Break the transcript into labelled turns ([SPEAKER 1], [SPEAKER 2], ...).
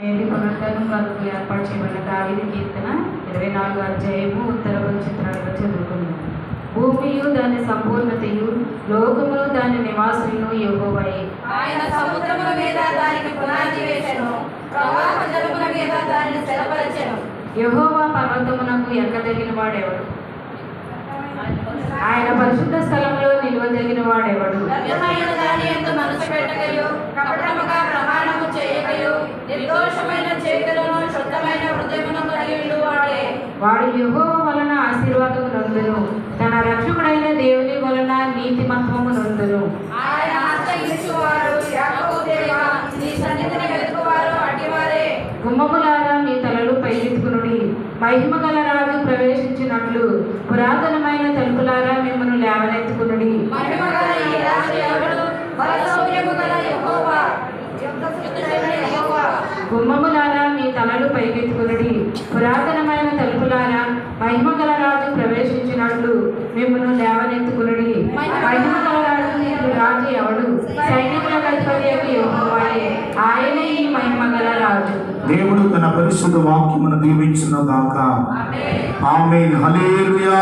[SPEAKER 1] నేటి పునరుద్ధరణ వరకు ఏర్పాటు చేయబడిన దావిది కీర్తన ఇరవై నాలుగు అధ్యాయము ఉత్తర చిత్రాలుగా చదువుకున్నాం భూమియు దాని సంపూర్ణతయు లోకమును దాని నివాసులను యెహోవాయే.
[SPEAKER 2] ఆయన సముద్రముల మీద దానికి పునాది వేసెను ప్రవాహ జలముల మీద దానిని స్థిరపరచెను.
[SPEAKER 1] యెహోవా పర్వతమునకు ఎక్కదగిన వాడెవడు ఆయన పరిశుద్ధ
[SPEAKER 2] నిర్దోషమైన చేతులను శుద్ధమైన హృదయమును కలిగి ఉండువాడే.
[SPEAKER 1] వాడు యెహోవా వలన ఆశీర్వాదము నొందును తన రక్షకుడైన దేవుని వలన నీతిమత్వము నొందును
[SPEAKER 2] ఆయన ఆశ్రయించువారు యాకోబు దేవా నీ సన్నిధిని వెతుకువారు అడ్డివారే.
[SPEAKER 1] గుమ్మములారా మీ తలలు పైకెత్తుకునుడి. మహిమ గల రాజు ప్రవేశించినట్లు పురాతనమైన తలుపులారా మిమ్మల్ని లేవనెత్తుకునుడి.
[SPEAKER 2] మహిమ గల ఈ రాజు ఎవడు బలసౌర్యము గల యెహోవా.
[SPEAKER 1] గుమ్మములారా మీ తలలు పైకెత్తుకునుడి. పురాతనమైన తలుపులారా మహిమ గల రాజు ప్రవేశించినట్లు మిమ్మల్ని లేవనెత్తుకునుడి. మహిమ గల రాజు రాజు ఎవడు సైనికుల అధిపతి ఆయనే ఈ మహిమ గల రాజు.
[SPEAKER 3] దేవుడు తన పరిశుద్ధ వాక్యమును దీవించిన ఆమెన్. హల్లెలూయా.